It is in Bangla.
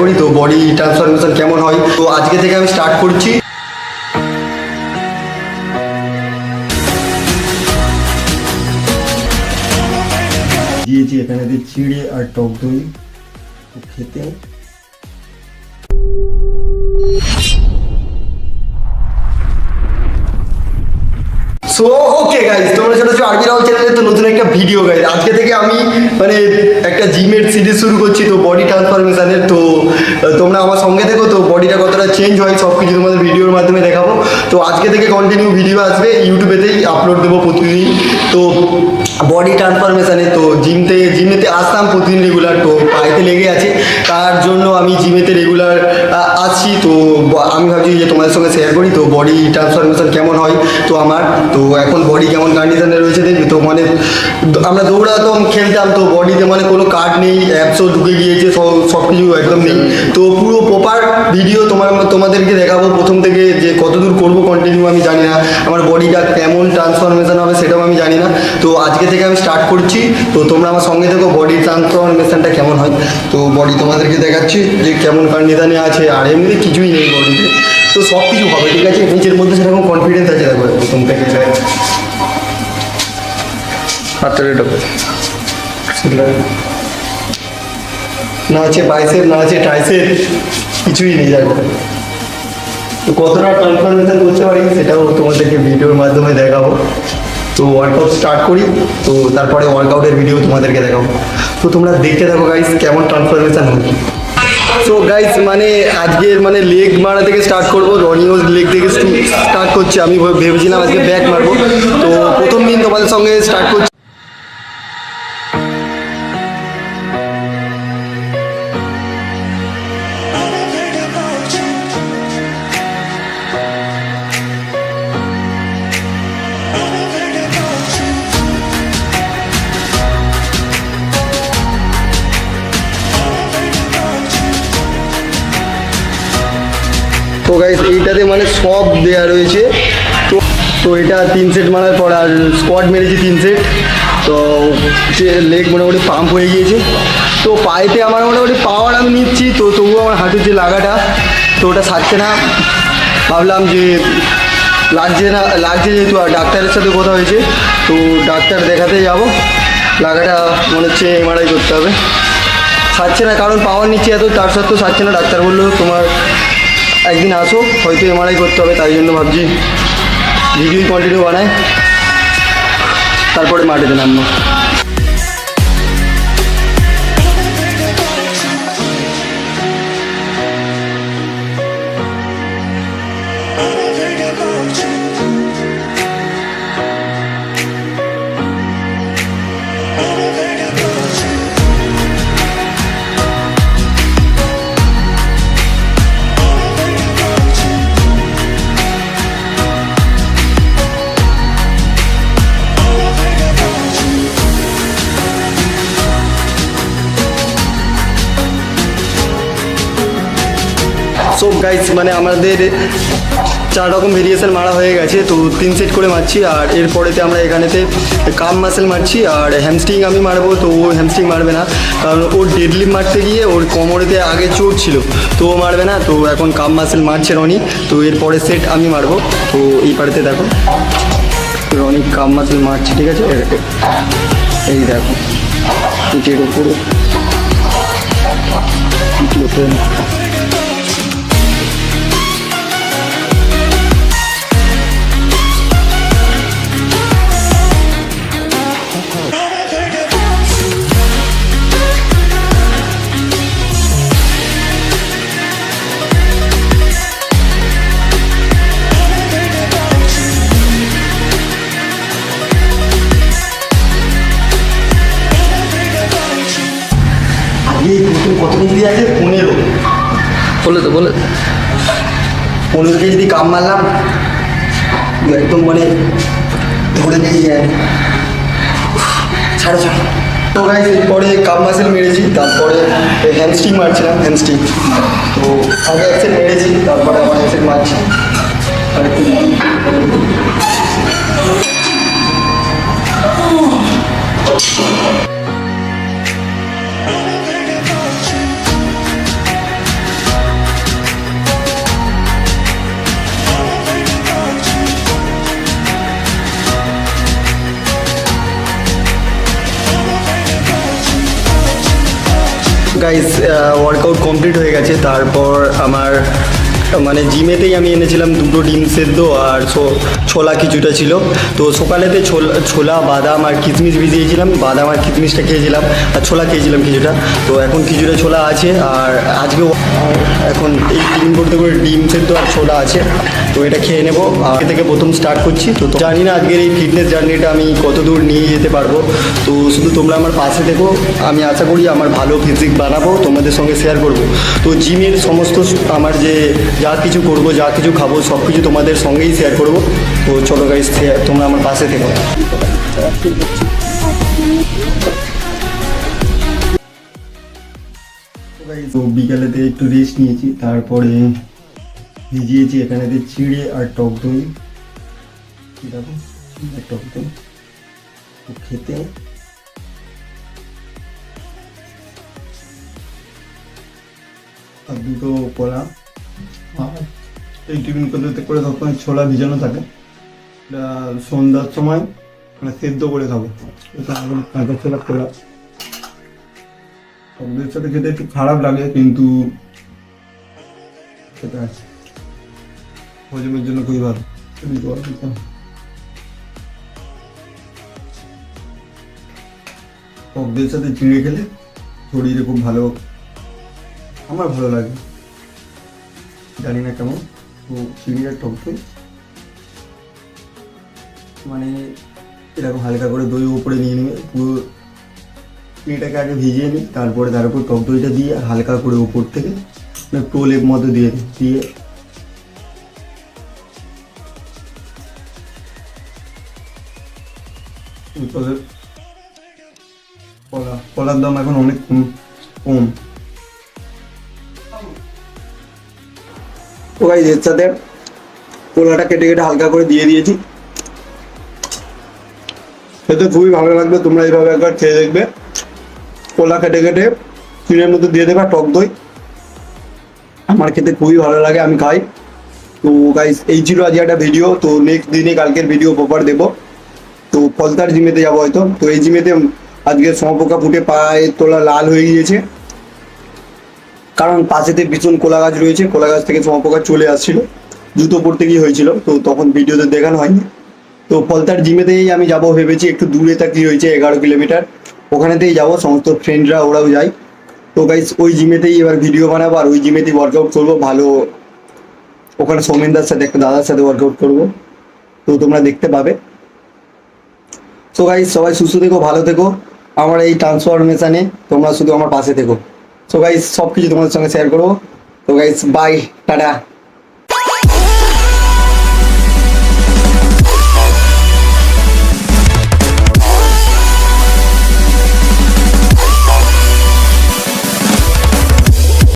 করি, তো বডি ট্রান্সফরমেশন কেমন হয়? তো আজকে থেকে আমি স্টার্ট করছি। দিয়েছি এখানে দিয়ে চিড়ে আর টক দই খেতে। সো ওকে গাইজ তোমরা সেটা ছোট আরবি রাহুল চ্যানেলে তো নতুন একটা ভিডিও গাইজ আজকে থেকে আমি মানে একটা জিমের সিরিজ শুরু করছি, তো বডি ট্রান্সফরমেশনের তো তোমরা আমার সঙ্গে দেখো তো বডিটা কতটা চেঞ্জ হয় সব কিছু তোমাদের ভিডিওর মাধ্যমে দেখাবো। তো আজকে থেকে কন্টিনিউ ভিডিও আসবে ইউটিউবেতেই আপলোড দেবো প্রতিদিন। তো বডি ট্রান্সফরমেশানে তো জিম থেকে জিমেতে আসতাম প্রতিদিন রেগুলার তো পায়েতে লেগে আছে। তার জন্য আমি জিমেতে রেগুলার আসছি তো আমি ভাবছি যে তোমাদের সঙ্গে শেয়ার করি। তো বডি ট্রান্সফরমেশান কেমন হয়? তো আমার, তো এখন বডি কেমন কন্ডিশানে রয়েছে দেখবি? তো মানে আমরা দৌড়াতাম, খেলতাম। তো বডিতে মানে কোনো কার্ড নেই অ্যাপসও ঢুকে গিয়েছে, সব সব কিছু একদম নেই। তো পুরো প্রপার ভিডিও তোমার, তোমাদেরকে দেখাবো। প্রথম থেকে যে কতদূর করব কন্টিনিউ আমি জানি না। আমার বডিটা কেমন ট্রান্সফরমেশন হবে সেটাও আমি জানি না। তো আজকে থেকে আমি স্টার্ট করছি। তো তোমরা আমার সঙ্গে দেখো বডি ট্রান্সফরমেশনটা কেমন হয়। তো বডি তোমাদেরকে দেখাচ্ছি যে কেমন কন্ডিশনে আছে, আর এমনি কিছুই নেই বডিতে তো সব কিছু হবে, ঠিক আছে? নিজের মধ্যে সেরকম কনফিডেন্স আছে, দেখো, প্রথম থেকে না আছে বাইসেপ না আছে ট্রাইসেপ কিছুই নেই, দেখো। তো কতটা ট্রান্সফরমেশন করতে পারি সেটাও তোমাদেরকে ভিডিওর মাধ্যমে দেখাবো। তো ওয়ার্কআউট স্টার্ট করি, তো তারপরে ওয়ার্কআউটের ভিডিও তোমাদেরকে দেখাবো। তো তোমরা দেখতে থাকো গাইস কেমন ট্রান্সফরমেশন হয় তো গাইস মানে আজকের মানে লেগ মারা থেকে স্টার্ট করব রনিও লেগ থেকে স্টার্ট করছি, আমি ভেবেছিলাম আজকে ব্যাক মারবো। তো প্রথম দিন তোমাদের সঙ্গে স্টার্ট করছি তো গাইস এইটাতে মানে সব দেয়া রয়েছে। তো তো এটা তিন সেট মারার পর আর স্কোয়াড মেরেছি তিন সেট তো যে লেগ মোটামুটি পাম্প হয়ে গিয়েছে। তো পায়েতে আমার মোটামুটি পাওয়ার আমি নিচ্ছি, তো তবুও আমার হাঁটুর যে লাগাটা, তো ওটা সারছে না। ভাবলাম যে লাগছে না, লাগছে যেহেতু আর ডাক্তারের সাথে কথা হয়েছে, তো ডাক্তার দেখাতে যাব। লাগাটা মনে হচ্ছে এমআরআই করতে হবে। সারছে না, কারণ পাওয়ার নিচ্ছে এত, তার সত্ত্বেও সারছে না। ডাক্তার বলল, তোমার একদিন আসো, হয়তো এমআরআই করতে হবে, তাই জন্য ভাবছি ভিডিও কন্টিনিউ বানায় তারপরে দিন নামবো। সব গাইস মানে আমাদের চার রকম ভেরিয়েশন মারা হয়ে গেছে। তো তিন সেট করে মারছি আর এরপরেতে আমরা এখানেতে কাম মাসেল মারছি আর হ্যামস্ট্রিং আমি মারবো, তো ও হ্যামস্ট্রিং মারবে না। কারণ ওর ডেডলিফট মারতে গিয়ে ওর কোমরেতে আগে চোট ছিল, তো ও মারবে না। তো এখন কাম মাসেল মারছে রনি, তো এরপরে সেট আমি মারবো। তো এই পাড়েতে দেখো। রনি কাম মাসেল মারছে, ঠিক আছে? এই দেখো। পিঠের উপরে। বলে তো বলে পনেরো কেজি যদি কাম মারলাম একদম মানে ধরে নিয়ে যায় ছাড়ো ছাড়ো। তো গাইস এরপরে কাপ মাসেল মেরেছি, তারপরে হ্যামস্ট্রিং মারছিলাম হ্যামস্ট্রিং তো আগে এক সেট মেরেছি, তারপরে আবার এক সেট মারছি। আর গাইস ওয়ার্কআউট কমপ্লিট হয়ে গেছে তারপর আমার মানে জিমেতেই আমি এনেছিলাম দুটো ডিম সেদ্ধ আর ছোলা কিছুটা ছিল। তো সকালেতে ছোলা ছোলা, বাদাম আর কিশমিশ ভিজিয়েছিলাম। বাদাম আর কিশমিশটা খেয়েছিলাম আর ছোলা খেয়েছিলাম কিছুটা। তো এখন কিছুটা ছোলা আছে আর আজকে এখন এই ডিম করতে করে ডিম সেদ্ধ আর ছোলা আছে। তো এটা খেয়ে নেব। আগে থেকে প্রথম স্টার্ট করছি। তো জানি না আজকের এই ফিটনেস জার্নিটা আমি কত দূর নিয়ে যেতে পারব। তো শুধু তোমরা আমার পাশে দেখো আমি আশা করি আমার ভালো ফিজিক বানাবো। তোমাদের সঙ্গে শেয়ার করব। তো জিমের সমস্ত আমার যে যা কিছু করব, যা কিছু খাব, সব কিছু তোমাদের সঙ্গেই শেয়ার করব। তো চলো গাইস তোমরা আমার পাশে থেকো। তো বিকালেতে একটু রেস্ট নিয়েছি, তারপরে ভিজিয়েছি এখানেতে চিড়ে আর টক দই। দেখো? টক দই। খেতে। আর দুটো কলা এই টিফিন করতে করে সবসময় ছোলা ভিজানো থাকে। এটা সন্ধ্যার সময় মানে সেদ্ধ করে খাব। এটা কাঁচা ছোলা কলা সবদের সাথে খেতে একটু খারাপ লাগে, কিন্তু সেটা আছে। হজমের জন্য খুবই ভালো। জল খেতে সাথে চিড়ে খেলে শরীরে খুব ভালো, আমার ভালো লাগে। জানি না কেমন। তো চিড়ে আর টক দই মানে এরকম হালকা করে দই উপরে নিয়ে নেবে, পুরো চিনিটাকে আগে ভিজিয়ে নিই তারপরে তার উপর টক দইটা দিয়ে হালকা করে উপর থেকে মানে প্রলেপ মতো দিয়ে দিয়ে কলার দাম এখন অনেক কম কম। গাইজ এর সাথে কোলাটা কেটে কেটে হালকা করে দিয়ে দিয়েছি। খেতে খুবই ভালো লাগবে, তোমরা এইভাবে একবার খেয়ে দেখবে। কোলা কেটে কেটে চিনের মধ্যে দিয়ে দেবে টক দই। আমার খেতে খুবই ভালো লাগে, আমি খাই। তো গাইস এই ছিল আজ একটা ভিডিও তো নেক্সট দিনে কালকের ভিডিও প্রপার দেবো। তো ফলতার জিমেতে যাব হয়তো। তো এই জিমেতে আজকে সমপোকা ফুটে পায়ে তোলা লাল হয়ে গিয়েছে। কারণ পাশেতে ভীষণ কোলা গাছ রয়েছে কোলা গাছ থেকে সমপোকা চলে আসছিল। জুতো পড়তে গিয়ে হয়েছিল, তো তখন ভিডিওতে দেখানো হয়নি। তো ফলতার জিমেতেই আমি যাব ভেবেছি, একটু দূরে তা কি হয়েছে, এগারো কিলোমিটার। ওখানেতেই যাব, সমস্ত ফ্রেন্ডরা ওরাও যায়। তো গাইস ওই জিমেতেই এবার ভিডিও বানাবো, আর ওই জিমেতেই ওয়ার্কআউট করব। ভালো, ওখানে সৌমেনদার সাথে, একটা দাদার সাথে ওয়ার্কআউট করব। তো তোমরা দেখতে পাবে। তো গাইস সবাই সুস্থ থেকো, ভালো থেকো। আমার এই ট্রান্সফরমেশানে তোমরা শুধু আমার পাশে থেকো। সো গাইস সব কিছু তোমাদের সঙ্গে শেয়ার করব। তো গাইস বাই টাটা।